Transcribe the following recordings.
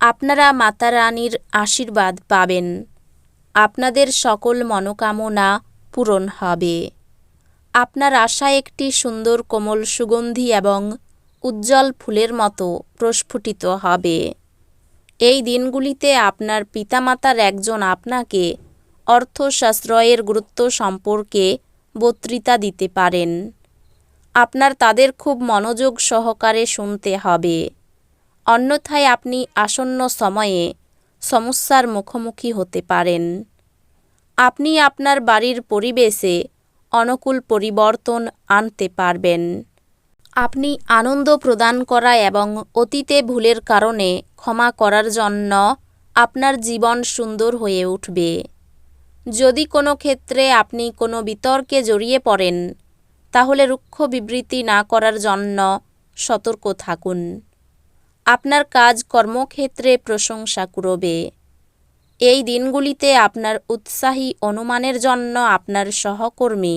আপনারা মাতা রানীর আশীর্বাদ পাবেন। আপনাদের সকল মনোকামনা পূরণ হবে। আপনার আশা একটি সুন্দর কোমল সুগন্ধি এবং উজ্জ্বল ফুলের মতো প্রস্ফুটিত হবে। এই দিনগুলিতে আপনার পিতামাতার একজন আপনাকে অর্থ সাশ্রয়ের গুরুত্ব সম্পর্কে বক্তৃতা দিতে পারেন। আপনার তাদের খুব মনোযোগ সহকারে শুনতে হবে। অন্যথায় আপনি আসন্ন সময়ে সমস্যার মুখোমুখি হতে পারেন। আপনি আপনার বাড়ির পরিবেশে অনুকূল পরিবর্তন আনতে পারবেন। আপনি আনন্দ প্রদান করা এবং অতীতে ভুলের কারণে ক্ষমা করার জন্য আপনার জীবন সুন্দর হয়ে উঠবে। যদি কোনো ক্ষেত্রে আপনি কোনো বিতর্কে জড়িয়ে পড়েন, তাহলে রুক্ষ বিবৃতি না করার জন্য সতর্ক থাকুন। আপনার কাজ কর্মক্ষেত্রে প্রশংসা কুড়বে। এই দিনগুলিতে আপনার উৎসাহী অনুমানের জন্য আপনার সহকর্মী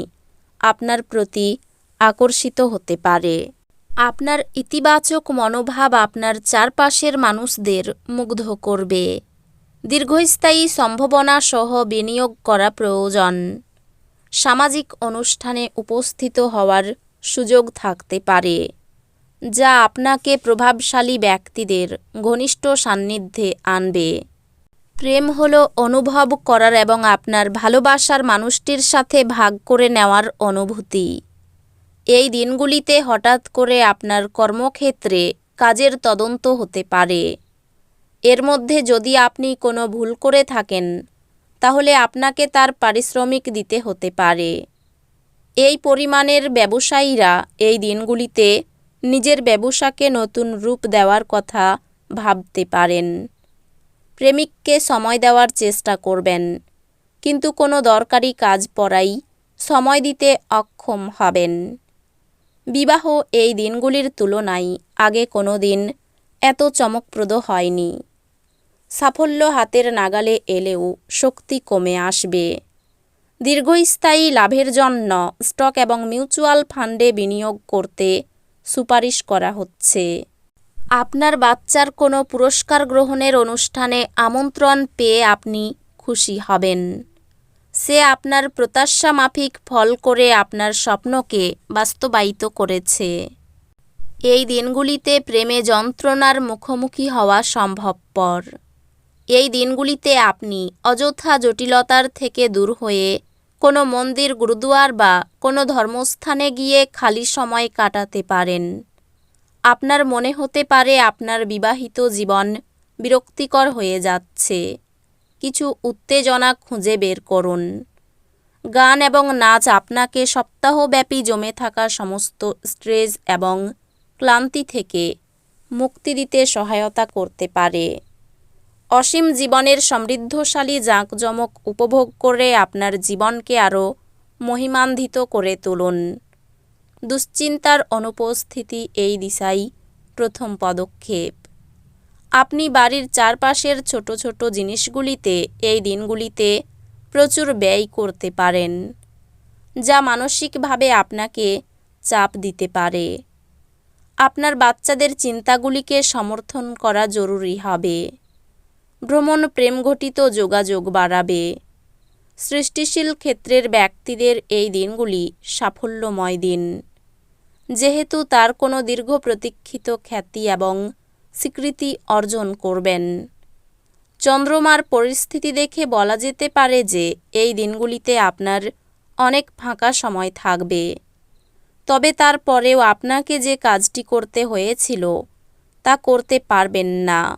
আপনার প্রতি আকর্ষিত হতে পারে। আপনার ইতিবাচক মনোভাব আপনার চারপাশের মানুষদের মুগ্ধ করবে। দীর্ঘস্থায়ী সম্ভাবনা সহ বিনিয়োগ করা প্রয়োজন। সামাজিক অনুষ্ঠানে উপস্থিত হওয়ার সুযোগ থাকতে পারে। যা আপনাকে প্রভাবশালী ব্যক্তিদের ঘনিষ্ঠ সান্নিধ্যে আনবে। প্রেম হল অনুভব করার এবং আপনার ভালোবাসার মানুষটির সাথে ভাগ করে নেওয়ার অনুভূতি। এই দিনগুলিতে হঠাৎ করে আপনার কর্মক্ষেত্রে কাজের তদন্ত হতে পারে। এর মধ্যে যদি আপনি কোনো ভুল করে থাকেন, তাহলে আপনাকে তার পারিশ্রমিক দিতে হতে পারে। এই পরিমাণের ব্যবসায়ীরা এই দিনগুলিতে নিজের ব্যবসাকে নতুন রূপ দেওয়ার কথা ভাবতে পারেন। প্রেমিককে সময় দেওয়ার চেষ্টা করবেন, কিন্তু কোনো দরকারি কাজ পড়াই সময় দিতে অক্ষম হবেন। বিবাহ এই দিনগুলির তুলনায় আগে কোনো দিন এত চমকপ্রদ হয়নি। সাফল্য হাতের নাগালে এলেও শক্তি কমে আসবে। দীর্ঘস্থায়ী লাভের জন্য স্টক এবং মিউচুয়াল ফান্ডে বিনিয়োগ করতে সুপারিশ করা হচ্ছে। আপনার বাচ্চার কোনো পুরস্কার গ্রহণের অনুষ্ঠানে আমন্ত্রণ পেয়ে আপনি খুশি হবেন। সে আপনার প্রত্যাশা মাফিক ফল করে আপনার স্বপ্নকে বাস্তবায়িত করেছে। এই দিনগুলিতে প্রেমে যন্ত্রণার মুখোমুখি হওয়া সম্ভবপর। এই দিনগুলিতে আপনি অযথা জটিলতার থেকে দূর হয়ে কোনো মন্দির, গুরুদুয়ার বা কোনো ধর্মস্থানে গিয়ে খালি সময় কাটাতে পারেন। আপনার মনে হতে পারে আপনার বিবাহিত জীবন বিরক্তিকর হয়ে যাচ্ছে। কিছু উত্তেজনা খুঁজে বের করুন। গান এবং নাচ আপনাকে সপ্তাহব্যাপী জমে থাকা সমস্ত স্ট্রেস এবং ক্লান্তি থেকে মুক্তি দিতে সহায়তা করতে পারে। অসীম জীবনের সমৃদ্ধশালী জাঁকজমক উপভোগ করে আপনার জীবনকে আরও মহিমান্বিত করে তুলুন। দুশ্চিন্তার অনুপস্থিতি এই দিশাই প্রথম পদক্ষেপ। আপনি বাড়ির চারপাশের ছোট ছোট জিনিসগুলিতে এই দিনগুলিতে প্রচুর ব্যয় করতে পারেন, যা মানসিকভাবে আপনাকে চাপ দিতে পারে। আপনার বাচ্চাদের চিন্তাগুলিকে সমর্থন করা জরুরি হবে। ভ্রমণ প্রেমঘটিত যোগাযোগ বাড়াবে। সৃষ্টিশীল ক্ষেত্রের ব্যক্তিদের এই দিনগুলি সাফল্যময় দিন। যেহেতু তার কোনো দীর্ঘ প্রতীক্ষিত খ্যাতি এবং স্বীকৃতি অর্জন করবেন। চন্দ্রমার পরিস্থিতি দেখে বলা যেতে পারে যে, এই দিনগুলিতে আপনার অনেক ফাঁকা সময় থাকবে। তবে তারপরেও আপনাকে যে কাজটি করতে হয়েছিল, তা করতে পারবেন না।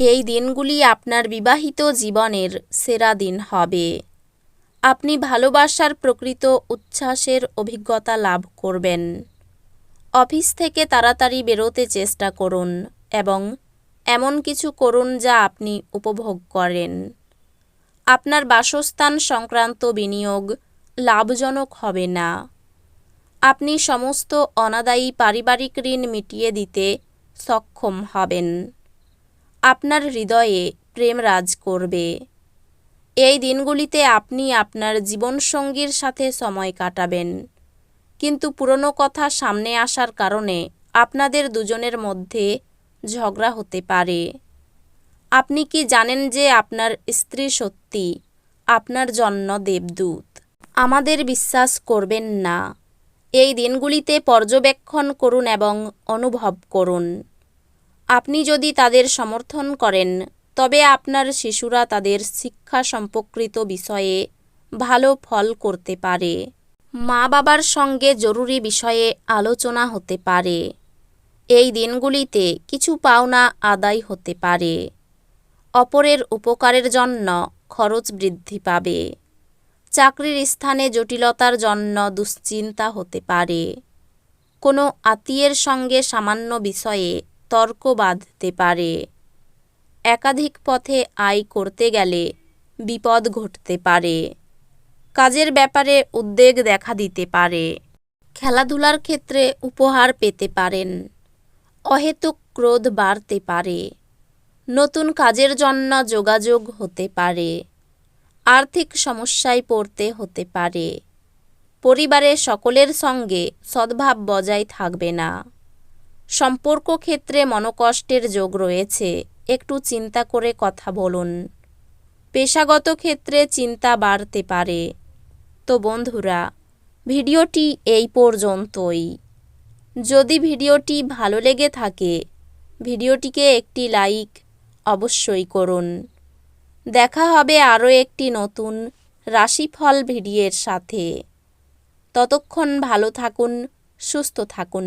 এই দিনগুলি আপনার বিবাহিত জীবনের সেরা দিন হবে। আপনি ভালোবাসার প্রকৃত উচ্ছ্বাসের অভিজ্ঞতা লাভ করবেন। অফিস থেকে তাড়াতাড়ি বেরোতে চেষ্টা করুন এবং এমন কিছু করুন যা আপনি উপভোগ করেন। আপনার বাসস্থান সংক্রান্ত বিনিয়োগ লাভজনক হবে না। আপনি সমস্ত অনাদায়ী পারিবারিক ঋণ মিটিয়ে দিতে সক্ষম হবেন। আপনার হৃদয়ে প্রেম রাজ করবে। এই দিনগুলিতে আপনি আপনার জীবনসঙ্গীর সাথে সময় কাটাবেন। কিন্তু পুরনো কথা সামনে আসার কারণে আপনাদের দুজনের মধ্যে ঝগড়া হতে পারে। আপনি কি জানেন যে আপনার স্ত্রী সত্যি আপনার জন্য দেবদূত? আমাদের বিশ্বাস করবেন না। এই দিনগুলিতে পর্যবেক্ষণ করুন এবং অনুভব করুন। আপনি যদি তাদের সমর্থন করেন, তবে আপনার শিশুরা তাদের শিক্ষা সম্পর্কিত বিষয়ে ভালো ফল করতে পারে। মা বাবার সঙ্গে জরুরি বিষয়ে আলোচনা হতে পারে। এই দিনগুলিতে কিছু পাওনা আদায় হতে পারে। অপরের উপকারের জন্য খরচ বৃদ্ধি পাবে। চাকরির স্থানে জটিলতার জন্য দুশ্চিন্তা হতে পারে। কোনো আত্মীয়ের সঙ্গে সামান্য বিষয়ে তর্ক বাঁধতে পারে। একাধিক পথে আয় করতে গেলে বিপদ ঘটতে পারে। কাজের ব্যাপারে উদ্বেগ দেখা দিতে পারে। খেলাধুলার ক্ষেত্রে উপহার পেতে পারেন। অহেতুক ক্রোধ বাড়তে পারে। নতুন কাজের জন্য যোগাযোগ হতে পারে। আর্থিক সমস্যায় পড়তে হতে পারে। পরিবারের সকলের সঙ্গে সদ্ভাব বজায় থাকবে না। সম্পর্ক ক্ষেত্রে মনোকষ্টের যোগ রয়েছে। একটু চিন্তা করে কথা বলুন। পেশাগত ক্ষেত্রে চিন্তা বাড়তে পারে। তো বন্ধুরা, ভিডিওটি এই পর্যন্তই। যদি ভিডিওটি ভালো লেগে থাকে, ভিডিওটিকে একটি লাইক অবশ্যই করুন। দেখা হবে আরও একটি নতুন রাশিফল ভিডিওর সাথে। ততক্ষণ ভালো থাকুন, সুস্থ থাকুন।